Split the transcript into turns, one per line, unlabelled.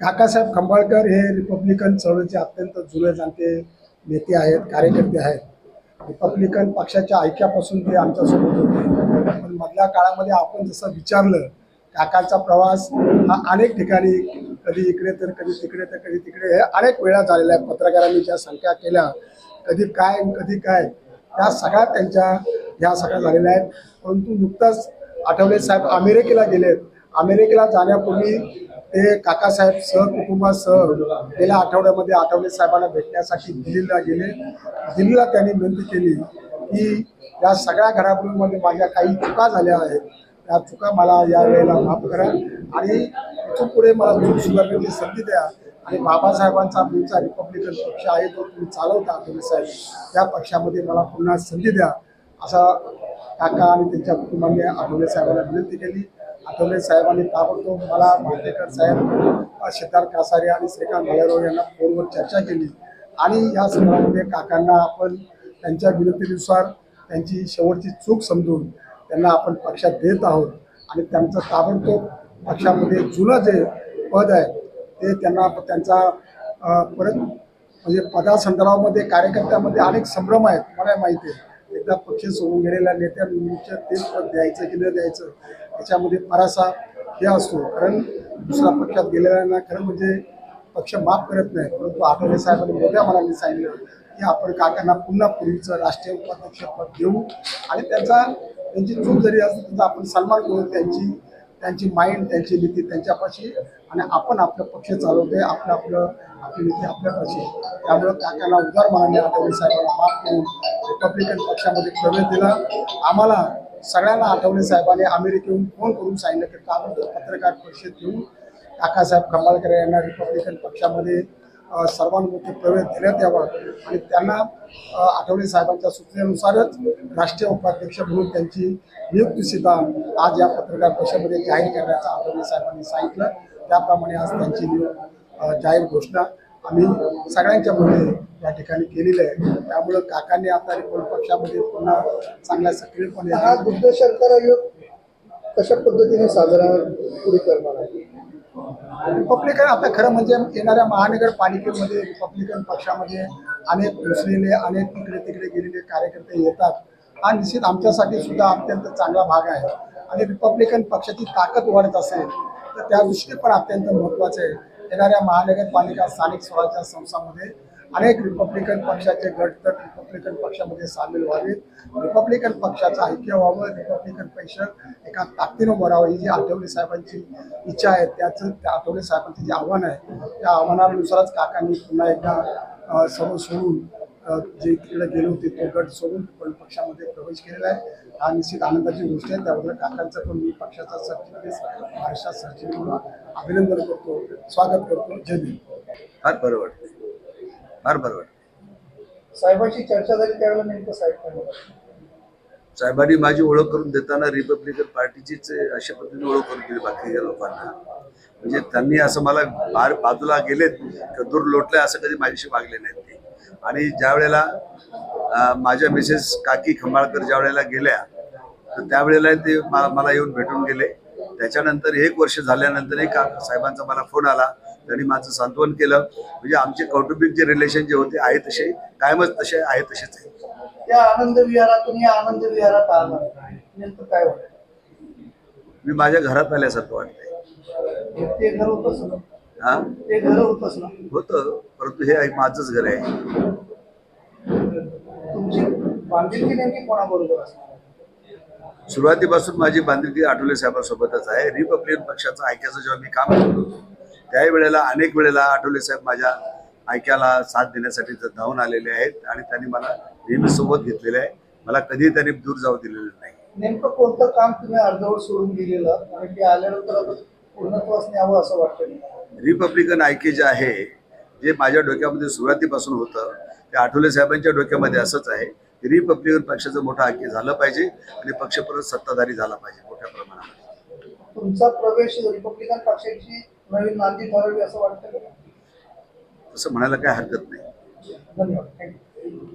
काकासाहेब खंबाळकर हे रिपब्लिकन चळवळीचे अत्यंत जुने जाणते नेते आहेत कार्यकर्ते आहेत. रिपब्लिकन पक्षाच्या ऐक्यापासून ते आमच्यासोबत होते. पण मधल्या काळामध्ये आपण जसं विचारलं काकाचा प्रवास हा अनेक ठिकाणी कधी इकडे तर कधी तिकडे तर कधी तिकडे हे अनेक वेळा झालेल्या आहेत. पत्रकारांनी ज्या संख्या केल्या कधी काय कधी काय त्या सगळ्या त्यांच्या ह्या सगळ्या झालेल्या आहेत. परंतु नुकताच आठवले साहेब अमेरिकेला गेलेत. अमेरिकेला जाण्यापूर्वी ते काकासाहेब सहकुटुंबासह गेल्या आठवड्यामध्ये आठवले साहेबांना भेटण्यासाठी दिल्लीला गेले. दिल्लीला त्यांनी विनंती केली की या सगळ्या घडामोडींमध्ये माझ्या काही चुका झाल्या आहेत. त्या चुका मला या वेळेला माफ करा. आणि इथून पुढे मला चूक सुधारण्याची संधी द्या. आणि बाबासाहेबांचा आमचा रिपब्लिकन पक्ष आहे जो तुम्ही चालवता आठवले साहेब. त्या पक्षामध्ये मला पुन्हा संधी द्या. असा काका आणि त्यांच्या कुटुंबाने आठवले साहेबांना विनंती केली. आठवले साहेबांनी ताबडतोब मला मांडेकर साहेब सिद्धार्थ कासारे आणि श्रीकांत भालेराव यांना फोनवर चर्चा केली. आणि या संदर्भामध्ये काकांना आपण त्यांच्या विनंतीनुसार त्यांची शेवटची चूक समजून त्यांना आपण पक्षात देत आहोत. आणि त्यांचं ताबडतोब पक्षामध्ये जुनं जे पद आहे ते त्यांना त्यांचा परत म्हणजे पदासंदर्भामध्ये कार्यकर्त्यामध्ये अनेक संभ्रम आहेत मला माहिती आहे. एकदा पक्ष सोडून गेलेल्या नेत्यांच्या तेच पद द्यायचं की न द्यायचं. त्याच्यामध्ये बराचसा हे असतो. कारण दुसऱ्या पक्षात गेलेल्यांना खरं म्हणजे पक्ष माफ करत नाही. परंतु आठवले साहेबांनी मोठ्या मनाने सांगितलं की आपण काकांना पुन्हा पूर्वीचं राष्ट्रीय उपाध्यक्षपद देऊ. आणि त्यांचा त्यांची चूक जरी असली त्यांचा आपण सन्मान करू. त्यांची त्यांची माइंड त्यांची नीती त्यांच्यापाशी. आणि आपण आपलं पक्ष चालवतोय आपलं आपलं आपली नीती आपल्यापाशी. त्यामुळं काकांना उदार मनाने आठवले साहेबांना माफ करून रिपब्लिकन पक्षामध्ये प्रवेश दिला. आम्हाला सगळ्यांना आठवले साहेबांनी अमेरिकेहून फोन करून सांगितलं की ताबडतोब पत्रकार परिषद घेऊन काकासाहेब खंबाळकर यांना रिपब्लिकन पक्षामध्ये अ, प्रवेश देण्यात यावा. आणि त्यांना आठवले साहेबांच्या सूचनेनुसारच राष्ट्रीय उपाध्यक्ष म्हणून त्यांची नियुक्तीसुद्धा आज या पत्रकार परिषदेमध्ये जाहीर करण्याचं आठवले साहेबांनी सांगितलं. त्याप्रमाणे आज त्यांची जाहीर घोषणा आम्ही सगळ्यांच्या मध्ये या ठिकाणी केलेली आहे. त्यामुळं काकांनी आता रिपब्लिक पक्षामध्ये पुन्हा चांगल्या सक्रियपणे
हा बुद्ध शंकर योग कशा पद्धतीने साजरा पुढे करणार आहे?
रिपब्लिकन आता खरं म्हणजे येणाऱ्या महानगरपालिकेमध्ये रिपब्लिकन पक्षामध्ये अनेक घुसलेले अनेक तिकडे तिकडे गेलेले कार्यकर्ते येतात. हा निश्चित आमच्यासाठी सुद्धा अत्यंत चांगला भाग आहे. आणि रिपब्लिकन पक्षाची ताकद वाढत असेल तर त्या दृष्टीने पण अत्यंत महत्त्वाचं आहे. येणाऱ्या महानगरपालिका स्थानिक स्वराज्य संस्थांमध्ये अनेक रिपब्लिकन पक्षाचे गट तर रिपब्लिकन पक्षामध्ये सामील व्हावेत. रिपब्लिकन पक्षाचं ऐक्य व्हावं. रिपब्लिकन पक्ष एका ताकदीनं भरावं ही जी आठवले साहेबांची इच्छा आहे त्याचं त्या आठवले साहेबांचं जे आव्हान आहे त्या आव्हानानुसारच काकांनी पुन्हा एकदा सर्व सोडून जे तिकडे गेले होते तो गट सोडून पण पक्षामध्ये प्रवेश केलेला आहे. हा निश्चित आनंदाची गोष्ट आहे. त्याबद्दल काकांचं पण मी पक्षाचा सरचिटणीस महाराष्ट्रात सरचिटणीस म्हणून अभिनंदन करतो स्वागत करतो. जय भीम.
फार बरं वाटतं फार बरं वाटतं
साहेबांची चर्चा झाली त्यावेळेला नेमकं साहेब?
साहेबांनी माझी ओळख करून देताना रिपब्लिकन पार्टीचीच अशा पद्धतीने ओळख करून दिली बाकीच्या लोकांना. म्हणजे त्यांनी असं मला बाहेर बाजूला गेलेत का दूर लोटले असं कधी माझ्याशी वागले नाहीत ते. आणि ज्या वेळेला माझ्या मिसेस काकी खंबाळकर ज्या वेळेला गेल्या तर त्यावेळेला ते मला येऊन भेटून गेले. त्याच्यानंतर एक वर्ष झाल्यानंतरही का साहेबांचा मला फोन आला. त्यांनी माझं सांत्वन केलं. म्हणजे आमचे कौटुंबिक जे रिलेशन जे होते आहे तसे कायमच तसे आहे तसेच आहे.
त्या आनंद विहारातून या आनंद विहारात आला. नेमकं काय वाटतं
मी माझ्या घरात आल्यासारखं वाटतंय.
ते घर होतच ना.
हा?
ते घर होतच ना.
होतं. परंतु हे माझंच घर आहे. सुरुवातीपासून माझी बांधिलकी आठवले साहेबांसोबतच आहे. रिपब्लिकन पक्षाचं ऐक्याचं जेव्हा मी काम करत होतो त्याही वेळेला अनेक वेळेला आठवले साहेब माझ्या ऐक्याला साथ देण्यासाठी धावून आलेले आहेत आणि त्यांनी मला नेहमी सोबत घेतलेलं आहे. मला कधीही त्यांनी दूर जाऊ दिलेलं नाही.
नेमकं कोणतं काम तुम्ही अर्धवट सोडून दिलेलं? आणि ते आल्यानंतर पूर्णत्वास न्यावं असं वाटतं
रिपब्लिकन ऐक्य जे आहे जे माझ्या डोक्यामध्ये सुरुवातीपासून होतं ते आठवले साहेबांच्या डोक्यामध्ये असंच आहे. की रिपब्लिकन पक्षाचं मोठं ऐक्य झालं पाहिजे आणि पक्ष परत सत्ताधारी झाला पाहिजे मोठ्या प्रमाणामध्ये.
तुमचा प्रवेश रिपब्लिकन पक्षाची नवीन नांदी ठरवली असं वाटतं
असं म्हणायला काय हरकत नाही.
धन्यवाद.